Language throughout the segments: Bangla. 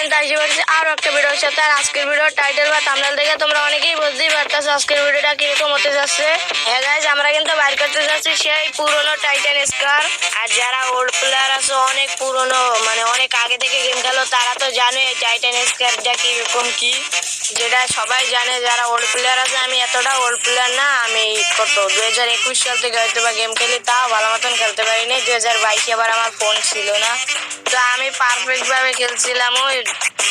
কিন্তু আসি বলছি আরও একটা ভিডিও হচ্ছে তার আজকের ভিডিওর টাইটেল বা থাম্বনেল দেখে তোমরা অনেকেই বুঝতেই পারতেছো আজকের ভিডিওটা কীরকম হতে যাচ্ছে। হ্যাঁ গাইজ আমরা কিন্তু বাইর করতে যাচ্ছি সেই পুরনো টাইটেন স্কার আর যারা ওল্ড প্লেয়ার আছে, অনেক পুরনো মানে অনেক আগে থেকে গেম খেলো, তারা তো জানে এই টাইটান স্কারটা কীরকম কি। যেটা সবাই জানে যারা ওল্ড প্লেয়ার আছে, আমি এতটা ওল্ড প্লেয়ার না, আমি কত দু হাজার একুশ সাল থেকে হয়তো বা গেম খেলি, তাও ভালো মতন খেলতে পারিনি। দু হাজার বাইশে আবার আমার ফোন ছিল না। তো আমি পারফেক্ট ভাবে খেলছিলাম ওই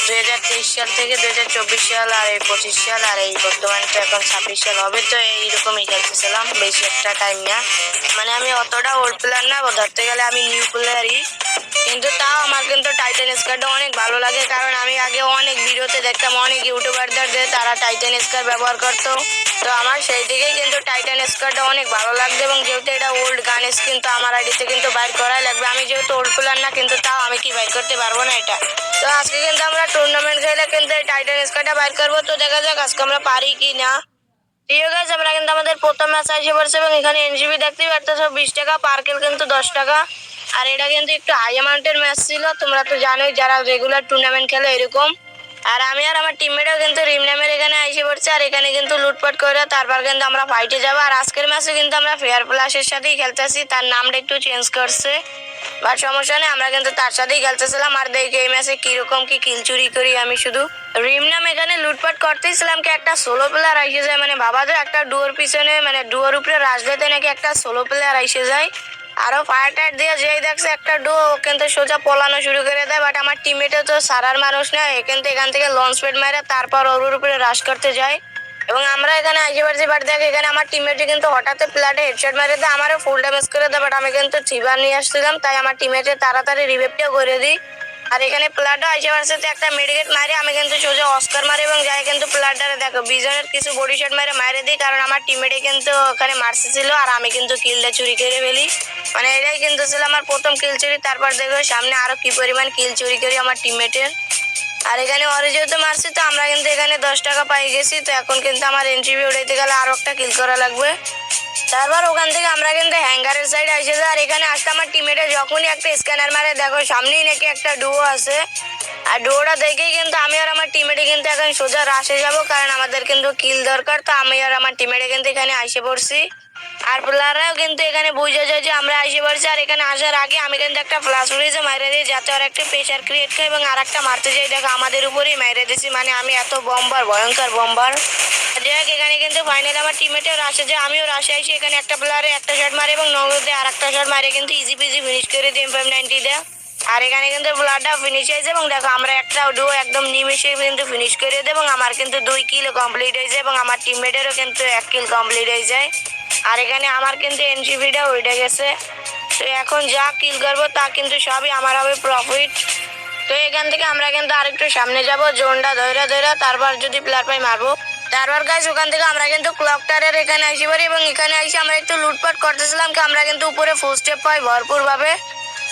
দু হাজার তেইশ সাল থেকে দু হাজার চব্বিশ সাল আর এই পঁচিশ সাল আর এই বর্তমানে তো এখন ছাব্বিশ সাল হবে, তো এইরকমই খেলতেছিলাম, বেশি একটা টাইম না। মানে আমি অতটা ওল্ড প্লেয়ার না ধরতে গেলে আমি নিউ প্লেয়ারই কিন্তু তাও আমার কিন্তু টাইটান স্কারটা অনেক ভালো লাগে, কারণ আমি আগে অনেক ভিডিওতে দেখতাম অনেক ইউটিউবারদের তারা টাইটান স্কার ব্যবহার করতো। তো আমার সেই দিকেই কিন্তু টাইটান স্কারটা অনেক ভালো লাগবে এবং যেহেতু এটা ওল্ড গান স্কিন তো আমার আইডিতে কিন্তু বাইর করাই লাগবে। আমি যেহেতু ওল্ড প্লেয়ার না, কিন্তু তাও আমি কি বাইর করতে পারব না এটা? তো আজকে কিন্তু আমরা টুর্নামেন্ট খেলে কিন্তু এই টাইটান স্কারটা বাইর করব। তো দেখা যাক আজকে আমরা পারি কি না। ঠিক আছে আমরা কিন্তু আমাদের প্রথম ম্যাচ আসে পড়ছে এবং এখানে এনজিবি দেখতেই পারতেছো বিশ টাকা পার্কেল কিন্তু দশ টাকা। আর এটা কিন্তু একটু হাই অ্যামাউন্টের ম্যাচ ছিল, তোমরা তো জানোই যারা রেগুলার টুর্নামেন্ট খেলে এরকম। আর আমি আর আমার টিমমেটও কিন্তু রিম নামের এখানে এসে পড়ছে আর এখানে কিন্তু লুটপাট করে তারপর কিন্তু আমরা ফাইটে যাব। আর আজকের ম্যাচে কিন্তু আমরা ফেয়ার প্লাসের সাথেই খেলতেছি, তার নামটা একটু চেঞ্জ করছে। বাট সমস্যা নেই, আমরা কিন্তু তার সাথেই খেলতেছিলাম। আর দেখি এই ম্যাচে কীরকম কি কিল চুরি করি আমি শুধু। রিম নাম এখানে লুটপাট করতেছিলাম কি একটা ষোলো প্লেয়ার আইসে যায়। মানে বাবা তো একটা ডুয়োর পিছনে মানে ডুয়োর উপরে রাজলেতে নাকি একটা ষোলো প্লেয়ার আইসে যায়। আরও ফায়ার টায়ার দিয়ে যেই দেখছে একটা ডো কিন্তু সোজা পলানো শুরু করে দেয়। বাট আমার টিমমেটে তো সারার মানুষ না, এ কিন্তু এখান থেকে লঞ্চ প্যাড মারে তারপর ওর উপরে রাশ করতে যায়। এবং আমরা এখানে আইসে পারছি বাট দেখ এখানে আমার টিমমেটে কিন্তু হঠাৎ প্লাটে হেডশট মারে দেয় আমারও ফুল ড্যামেজ করে দেয় বাট আমি কিন্তু থিবার নিয়ে আসছিলাম, তাই আমার টিমমেটে তাড়াতাড়ি রিভেপটাও করে দিই। আর এখানে প্লাটও আইসে পারছে একটা মেডিকেট মারে, আমি কিন্তু সোজা অস্কার মারে এবং যাই কিন্তু প্লাটারে দেখো, বিজনের কিছু বডি শট মারে মারে দিই, কারণ আমার টিমমেটে কিন্তু ওখানে মারছে ছিল আর আমি কিন্তু কিলটা চুরি করে ফেলি। মানে এটাই কিন্তু ছিল আমার প্রথম কিল চুরি, তারপর দেখো সামনে আরও কি পরিমাণ কিল চুরি করি আমার টিমমেটের আর এখানে ওরে যেহেতু মারছি, তো আমরা কিন্তু এখানে দশ টাকা পাই গেছি, তো এখন কিন্তু আমার এন্ট্রি উঠাইতে গেলে আরও একটা কিল করা লাগবে। তারপর ওখান থেকে আমরা কিন্তু হ্যাঙ্গারের সাইড আসে আর এখানে আসতে আমার টিমেটে যখনই একটা স্ক্যানার মারে, দেখো সামনেই নাকি একটা ডুয়ো আছে। আর ডুয়োটা দেখেই কিন্তু আমি আর আমার টিমেটে কিন্তু এখন সোজা রাশে যাব, কারণ আমাদের কিন্তু কিল দরকার, তো আমি আর আমার টিমেটে কিন্তু এখানে আসে পড়ছি। আর প্লেয়াররাও কিন্তু এখানে বুঝে যায় যে আমরা আসে পড়ছি আর এখানে আসার আগে আমি কিন্তু একটা ফ্লাশ ফ্রিজে মাইরে দিই, যাতে আর একটা প্রেশার ক্রিয়েট করে এবং আর একটা মারতে যাই। দেখো, আমাদের উপরেই মাইরে দিছি মানে আমি এত বম্বার ভয়ঙ্কর বম্বার যাই এখানে কিন্তু ফাইনাল আমার টিমেটেও রাশে যে আমিও রাশে আসি এখানে একটা প্লেয়ারে একটা শট মারে এবং নগদে আর একটা শট মারে, কিন্তু ইজি পিজি ফিনিশ করে দিই এম নাইনটি দেয় আর এখানে কিন্তু ব্লাডটা ফিনিশ হয়েছে এবং দেখো, আমরা একটা ডু একদম নিমেষে কিন্তু ফিনিশ করে দেয় এবং আমার কিন্তু দুই কিল কমপ্লিট হয়েছে এবং আমার টিমমেটেরও কিন্তু এক কিল কমপ্লিট হয়ে যায় আর এখানে আমার কিন্তু এনজিপিটা উঠে গেছে। তো এখন যা কিল করব তা কিন্তু সবই আমার হবে প্রফিট তো এখান থেকে আমরা কিন্তু আরেকটু সামনে যাব, জোনটা ধরে ধরে তারপর যদি প্লেয়ার পাই মারবো। তারপর গাছ ওখান থেকে আমরা কিন্তু ক্লক টাওয়ারের এখানে আসি পারি এবং এখানে এসে আমরা একটু লুটপাট করতেছিলাম কি আমরা কিন্তু উপরে ফুল স্টেপ পাই ভরপুর ভাবে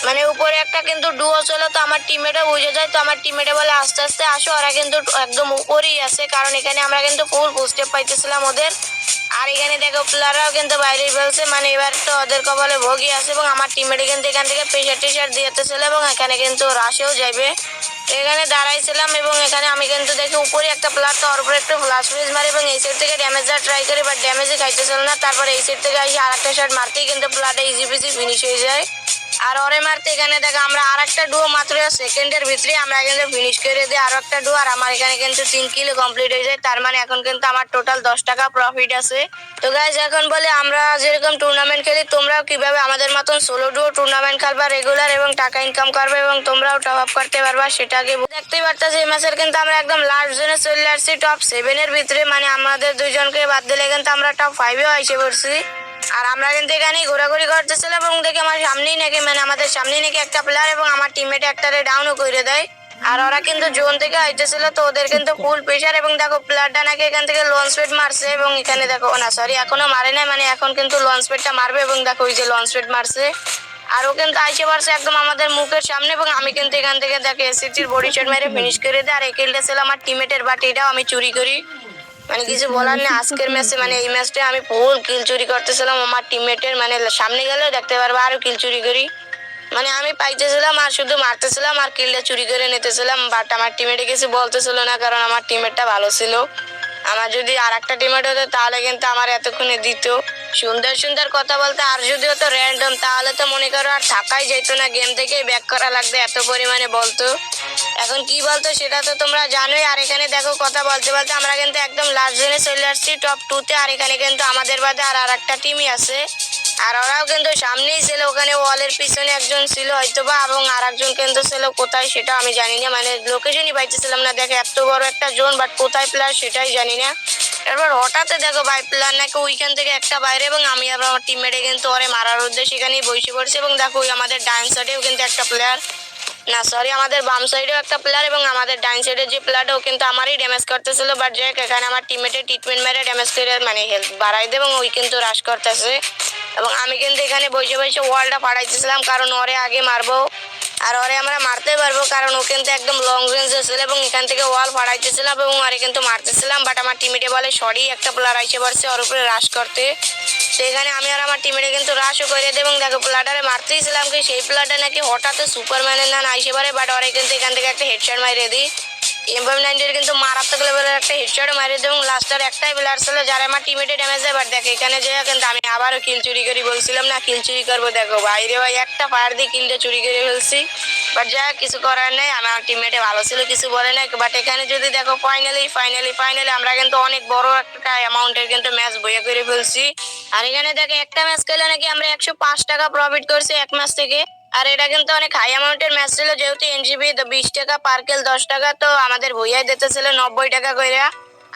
মানে উপরে একটা কিন্তু ডুয়ো ছিল তো আমার টিমমেটও বুঝে যায়, তো আমার টিমমেটে বলে আস্তে আস্তে আসো, ওরা কিন্তু একদম উপরেই আছে, কারণ এখানে আমরা কিন্তু ফুল ফুল স্টেপ পাইতেছিলাম ওদের। আর এখানে দেখো প্লেয়াররাও কিন্তু বাইরে ফেলছে। মানে এবার তো ওদের কপালে ভোগী আছে এবং আমার টিমমেটে কিন্তু এখান থেকে প্রেশার টেশার দিয়েতেছিল এবং এখানে কিন্তু রাশেও যাবে এখানে দাঁড়াইছিলাম এবং এখানে আমি কিন্তু দেখি উপরে একটা প্লাট তো ওর উপরে একটু ফ্লাশ ফ্রিজ মারি এবং এই সাইড থেকে ড্যামেজ দেওয়ার ট্রাই করি বাট ড্যামেজে খাইতেছিল না। তারপর এই সাইড থেকে এসে আর একটা শট মারতেই কিন্তু প্লাটে ইজি পিজি ফিনিশ হয়ে যায়। আর ওরে মারতে এখানে দেখো, আমরা আর একটা ডুয়ো মাত্র সেকেন্ডের ভিতরে আমরা কিন্তু ফিনিশ করে দিই আর একটা ডুয়ো আর আমার এখানে কিন্তু তিন কিলো কমপ্লিট হয়ে যায় তার মানে এখন কিন্তু আমার টোটাল দশ টাকা প্রফিট আছে। তো গাইজ এখন বলে আমরা যেরকম টুর্নামেন্ট খেলি, তোমরাও কীভাবে আমাদের মতন সোলো ডুয়ো টুর্নামেন্ট খেলবা রেগুলার এবং টাকা ইনকাম করবে এবং তোমরাও টপ আপ করতে পারবা সেটাকে দেখতেই পারতাছি, এই ম্যাচের কিন্তু আমরা একদম লাস্ট জোনে চলে আসছি টপ সেভেনের ভিতরে মানে আমাদের দুইজনকে বাদ দিলে কিন্তু আমরা টপ ফাইভেও এসে পড়ছি। আর আমরা কিন্তু এখানে ঘোরাঘুরি করতেছিলাম এবং দেখি আমার সামনেই নাকি মানে আমাদের সামনেই নাকি একটা প্লেয়ার এবং আমার টিমমেট একটারে ডাউনও করে দেয়। আর ওরা কিন্তু জোন থেকে আইতেছিল, তো ওদের কিন্তু ফুল প্রেশার এবং দেখো প্লেয়ারটা নাকি এখান থেকে লঞ্চ পেড মারছে এবং এখানে দেখো না সরি এখনও মারে নাই মানে এখন কিন্তু লঞ্চ পেডটা মারবে এবং দেখো ওই যে লঞ্চ পেড মারছে। আর ও কিন্তু আইসে পারছে একদম আমাদের মুখের সামনে এবং আমি কিন্তু এখান থেকে দেখে এসিটির বডি শট মেরে ফিনিশ করে দিই আর এই কিলটা ছিল আমার টিমেটের বাট এটাও আমি চুরি করি। মানে কিছু বলার নেই, আজকের ম্যাচে মানে এই ম্যাচটা আমি ফুল কিল চুরি করতেছিলাম, আমার টিমমেটের মানে সামনে গেলে দেখতে পারব, আরও কিল চুরি করি। মানে আমি পাইতেছিলাম আর শুধু মারতেছিলাম আর কিলটা চুরি করে নিতেছিলাম বাট আমার টিমেটে কিছু বলতেছিল না, কারণ আমার টিমেটটা ভালো ছিল। আমার যদি আর একটা টিমেট হতো, তাহলে কিন্তু আমার এতক্ষণে দিত। সুন্দর সুন্দর কথা বলতে, আর যদি হতো র্যান্ডম তাহলে তো মনে করো আর থাকাই যেত না। গেম থেকে ব্যাক করা লাগতো এত পরিমাণে বলতো। এখন কি বলতো সেটা তো তোমরা জানোই। আর এখানে দেখো কথা বলতে বলতে আমরা কিন্তু একদম লাস্ট জেনে চলে আসছি টপ টুতে আর এখানে কিন্তু আমাদের বাদে আর আর একটা টিমই আছে। আর ওরাও কিন্তু সামনেই ছিল, ওখানে ওয়ালের পিছনে একজন ছিল হয়তো বা এবং আর একজন কিন্তু ছিল কোথায় সেটা আমি জানি না। মানে লোকেশনই পাইতেছিলাম না। দেখে, এত বড় একটা জোন বাট কোথায় প্লেয়ার সেটাই জানি না। এরপর হঠাৎ দেখো ভাই প্লেয়ার নাকি ওইখান থেকে একটা বাইরে এবং আমি আবার আমার টিমমেটে কিন্তু ওরে মারার উদ্দেশ্যে এখানেই বসে পড়ছে এবং দেখো ওই আমাদের ডান সাইডেও কিন্তু একটা প্লেয়ার না সরি আমাদের বাম সাইডেও একটা প্লেয়ার এবং আমাদের ডান সাইডের যে প্লেয়ারটা ও কিন্তু আমারই ড্যামেজ করতেছিল বাট যাই এখানে আমার টিমমেটের ট্রিটমেন্ট মেরে ড্যামেজ করে মানে হেলথ বাড়াই দেয় এবং ওই কিন্তু রাশ করতেছে। এবং আমি কিন্তু এখানে বসে বসে ওয়ালটা ফাড়াইতেছিলাম কারণ ওরে আগে মারবো। আর ওরে আমরা মারতে পারব, কারণ ও কিন্তু একদম লং রেঞ্জে ছিল এবং এখান থেকে ওয়াল ফাড়াইতেছিলাম এবং ওরে কিন্তু মারতেছিলাম বাট আমার টিমেটে বলে সরি একটা প্লেয়ার আইসে পারছে ওর উপরে রাশ করতে। সেখানে আমি আর আমার টিমেটে কিন্তু রাশও করে দেয় এবং দেখো প্লাটারে মারতেইছিলাম কি সেই প্লেয়ারটা নাকি হঠাৎ সুপারম্যানের নাম আইসে পারে বাট ওরে কিন্তু এখান থেকে একটা হেডশট মারিয়ে দিই। এমএম নাইনটির কিন্তু মারাত্মক লেভেলের একটা হেডশট মারিয়ে দেয় এবং লাস্টের একটাই প্লেয়ার ছিল যারা আমার টিমেটে ড্যামেজ বাট দেখো, এখানে যে কিন্তু আমি আবারও কিল চুরি করি বলছিলাম, না কিল চুরি করব, দেখো, বাইরে ভাই একটা ফায়ার দিয়ে কিলটা চুরি করে ফেলছি। বাট যা কিছু করার নেই, আমার টিমমেটে ভালো ছিল, কিছু বলে নাই। বাট এখানে যদি দেখো ফাইনালি ফাইনালি ফাইনালি আমরা কিন্তু অনেক বড় একটা অ্যামাউন্টের কিন্তু ম্যাচ বইয়ে করে ফেলছি। আর এখানে দেখো, একটা ম্যাচ খেলে নাকি আমরা একশো পাঁচ টাকা প্রফিট করছি এক মাস থেকে। আর এটা কিন্তু অনেক হাই অ্যামাউন্টের ম্যাচ ছিল, যেহেতু এনজিবি তো বিশ টাকা পার্কেল দশ টাকা, তো আমাদের ভুইয়াই দিতেছিল নব্বই টাকা করে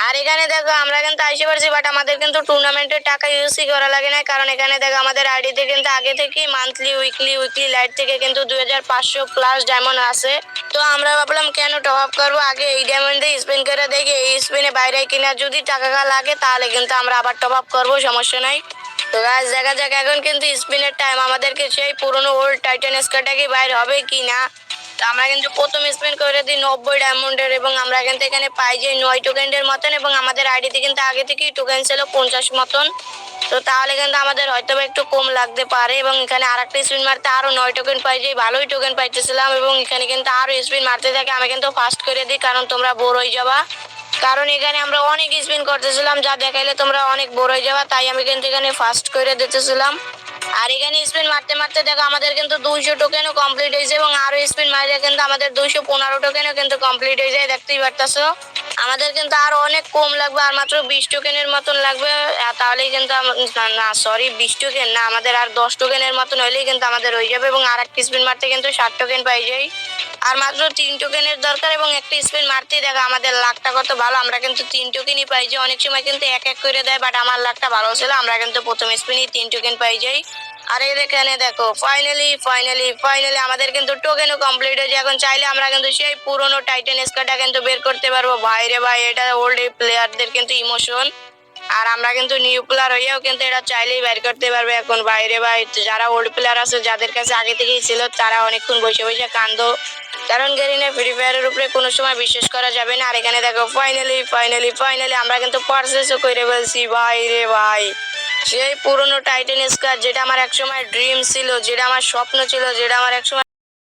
আর এখানে দেখো, আমরা কিন্তু আইসে পারছি বাট আমাদের কিন্তু টুর্নামেন্টের টাকা ইউজই করা লাগে না কারণ এখানে দেখো, আমাদের আইডিতে কিন্তু আগে থেকেই মান্থলি উইকলি উইকলি লাইট থেকে কিন্তু দুই হাজার পাঁচশো প্লাস ডায়মন্ড আছে। তো আমরা ভাবলাম, কেন টপ আপ করব? আগে এই ডায়মন্ডে স্পিন করে দেখি, এই স্পিনে বাইরে কিনা যদি টাকা লাগে, তাহলে কিন্তু আমরা আবার টপ আপ করব, সমস্যা নাই। তো গাছ দেখা যাক এখন কিন্তু স্পিনের টাইম আমাদেরকে সেই পুরনো ওল্ড টাইটান স্কারটা কি বাইর হবে কি না? তো আমরা কিন্তু প্রথম স্পেন্ড করে দিই নব্বই ডায়মন্ডের এবং আমরা কিন্তু এখানে পাই যে নয় টোকেনের মতন এবং আমাদের আইডিতে কিন্তু আগে থেকেই টোকেন ছিল পঞ্চাশ মতন। তো তাহলে কিন্তু আমাদের হয়তো একটু কম লাগতে পারে এবং এখানে আর একটা স্পিন মারতে আরও নয় টোকেন পাই যে ভালোই টোকেন পাইতেছিলাম এবং এখানে কিন্তু আরও স্পিন মারতে থাকে। আমি কিন্তু ফার্স্ট করে দিই, কারণ তোমরা বোর হয়ে যাবা। কারণ এখানে আমরা অনেক স্পিন করতেছিলাম, যা দেখাইলে তোমরা অনেক বড় হয়ে যাবা, তাই আমি কিন্তু এখানে ফার্স্ট করে দিতেছিলাম। আর এখানে স্পিন মারতে মারতে দেখো, আমাদের কিন্তু দুইশো টোকেনও কমপ্লিট হয়েছে এবং আরও স্পিন মারলে কিন্তু আমাদের দুইশো পনেরো টোকেনও কিন্তু কমপ্লিট হয়ে যায়, দেখতেই পারতেছো? আমাদের কিন্তু আরও অনেক কম লাগবে, আর মাত্র বিশ টোকেনের মতন লাগবে তাহলেই কিন্তু না সরি বিশ টোকেন না, আমাদের আর দশ টোকেনের মতন হইলেই কিন্তু আমাদের হয়ে যাবে, এবং আর একটা স্পিন মারতে কিন্তু ষাট টোকেন পাই যাই। আর মাত্র তিন টোকেনের দরকার, এবং একটা স্পিন মারতেই দেখো আমাদের লাখটা কত ভালো, আমরা কিন্তু তিন টোকেনই পাই যাই, অনেক সময় কিন্তু এক এক করে দেয় বাট আমার লাখটা ভালো ছিল, আমরা কিন্তু প্রথম স্পিনই তিন টোকেন পাই যাই। আর এই এখানে দেখো ফাইনালি ফাইনালি ফাইনালি আমাদের কিন্তু টোকেনও কমপ্লিট হয়েছে। এখন চাইলে আমরা কিন্তু সেই পুরনো টাইটেন স্কারটা কিন্তু বের করতে পারব। ভাই রে ভাই, এটা ওল্ড প্লেয়ারদের কিন্তু ইমোশন আর আমরা কিন্তু নিউ প্লেয়ার হইয়াও কিন্তু এটা চাইলেই বের করতে পারবে এখন। বাইরে ভাই, যারা ওল্ড প্লেয়ার আছে, যাদের কাছে আগে থেকেই ছিল, তারা অনেকক্ষণ বসে বসে কান্দো। কারণ গেরিনে ফ্রি ফায়ারের উপরে কোনো সময় বিশ্বাস করা যাবে না। আর এখানে দেখো ফাইনালি ফাইনালি ফাইনালি আমরা কিন্তু পারচেসও করে বলছি ভাই রে ভাই। সেই পুরনো টাইটেন স্কার যেটা আমার একসময় ড্রিম ছিল, যেটা আমার স্বপ্ন ছিল, যেটা আমার একসময়